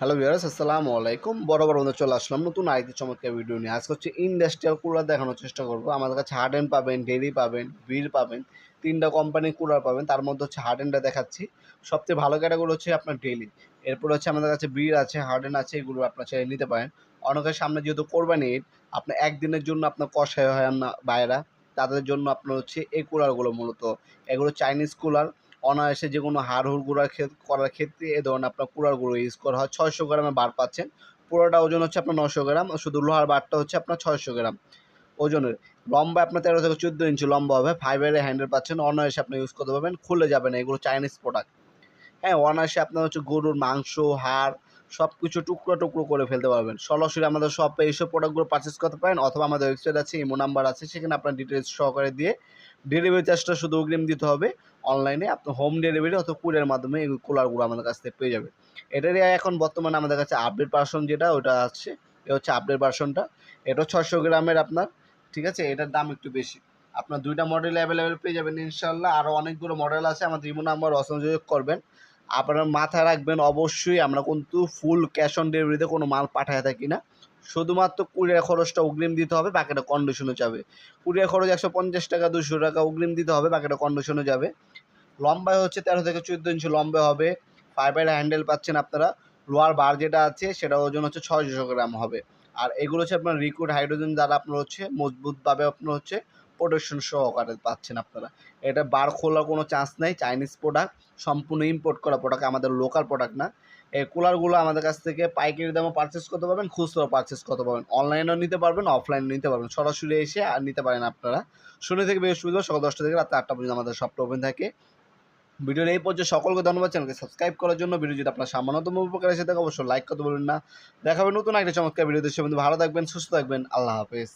Hello viewers আসসালামু আলাইকুম। বড় বড় বন্ধু চলে আসলাম নতুন আরেকটি চমৎকার ভিডিও নিয়ে। আজকে হচ্ছে ইন্ডাস্ট্রিয়াল কুলার দেখানোর চেষ্টা করব। আমাদের কাছে হার্ড হার্ডেন পাবেন ডেরি পাবেন বীর পাবেন, তিনটা কোম্পানির কুলার পাবেন। তার মধ্যে হচ্ছে হার্ড হার্ডেনটা দেখাচ্ছি। সবচেয়ে ভালো ক্যাটাগরি হচ্ছে আপনার ডেলি এরপর হচ্ছে আমাদের কাছে বীর আছে হার্ডেন আছে, এগুলো আপনার চাইলে নিতে পারেন। অনেকের সামনে যেহেতু কোরবানি ঈদ আপনার একদিনের জন্য আপনার কষায় হয় না বাইরা তাদের জন্য আপনার হচ্ছে এই কুলারগুলো মূলত। এগুলো চাইনিজ কুলার অনায়াসে যে কোনো হাড় হুড় ক্ষেত- করার ক্ষেত্রে এ ধরনের আপনার কুড়ার গুঁড়ো ইউজ করা হয়। ছয়শো গ্রামের বার পাচ্ছেন। পুরোটা ওজন হচ্ছে আপনার নশো গ্রাম, শুধু লোহার বারটা হচ্ছে আপনার ছয়শো গ্রাম ওজনের। লম্বা আপনার তেরো থেকে চোদ্দ ইঞ্চি লম্বা হবে ফাইবারের হ্যান্ডেল পাচ্ছেন, অনায়াসে আপনি ইউজ করতে পারবেন, খুলে যাবে না, এগুলো চাইনিজ প্রোডাক্ট হ্যাঁ অনায়াসে আপনার হচ্ছে গরুর মাংস, হাড় সব কিছু টুকরো টুকরো করে ফেলতে পারবেন। সরাসরি আমাদের শপে এইসব প্রোডাক্টগুলো পারচেস করতে পারেন অথবা আমাদের ওয়েবসাইট আছে, ইমো নাম্বার আছে, সেখানে আপনার ডিটেলস সহকারে দিয়ে ডেলিভারি চার্জটা শুধু অগ্রিম দিতে হবে। অনলাইনে আপনি হোম ডেলিভারি অথবা কুরিয়ার মাধ্যমে এই কুলারগুলো আমাদের কাছ থেকে পেয়ে যাবেন। এটারই এখন বর্তমানে আমাদের কাছে আপডেট ভার্সন যেটা, ওটা আছে। এ হচ্ছে আপডেট ভার্সনটা এটা ছশো গ্রামের আপনার, ঠিক আছে? এটার দাম একটু বেশি। আপনার দুইটা মডেল অ্যাভেলেবেল পেয়ে যাবেন ইনশাল্লাহ আরও অনেকগুলো মডেল আছে। আমাদের ইমো নাম্বার অসংযোগ করবেন। আপনারা মাথায় রাখবেন অবশ্যই আমরা কিন্তু ফুল ক্যাশ অন ডেলিভারিতে কোনো মাল পাঠায় থাকি না। শুধুমাত্র কুরিয়ার খরচটা অগ্রিম দিতে হবে, বাকিটা কন্ডিশনে যাবে। কুরিয়ার খরচ একশো পঞ্চাশ টাকা, দুশো টাকা অগ্রিম দিতে হবে, বাকিটা কন্ডিশনে যাবে। লম্বায় হচ্ছে তেরো থেকে চোদ্দ ইঞ্চি লম্বা হবে। ফাইবার হ্যান্ডেল পাচ্ছেন আপনারা। লোয়ার বার যেটা আছে সেটা ওজন হচ্ছে ছয়শো গ্রাম হবে। আর এগুলো হচ্ছে আপনার লিকুইড হাইড্রোজেন দ্বারা আপনার হচ্ছে, মজবুতভাবে আপনার হচ্ছে প্রোটেকশন সহকারে পাচ্ছেন আপনারা। এটা বার খোলার কোনো চান্স নেই চাইনিজ প্রোডাক্ট সম্পূর্ণ ইম্পোর্ট করা প্রোডাক্ট আমাদের লোকাল প্রোডাক্ট না। এই কুলারগুলো আমাদের কাছ থেকে পাইকারি দামে পারচেস করতে পারবেন, খুচরো পারচেস করতে পারবেন। অনলাইনেও নিতে পারবেন অফলাইনে নিতে পারবেন। সরাসরি এসে আর নিতে পারেন আপনারা। শনি থেকে বৃহস্পতিবার সকাল দশটা থেকে রাত আটটা পর্যন্ত আমাদের শপটা ওপেন থাকে। ভিডিওর এই পর্যায়ে সকলকে ধন্যবাদ। চ্যানেলকে সাবস্ক্রাইব করার জন্য ভিডিও যদি আপনার সামান্যতম উপকার এসে থাকে, অবশ্যই লাইক করতে বলবেন না। দেখাবেন নতুন একটা চমৎকার ভিডিও দেশে ভালো থাকবেন, সুস্থ থাকবেন। আল্লাহ হাফেজ।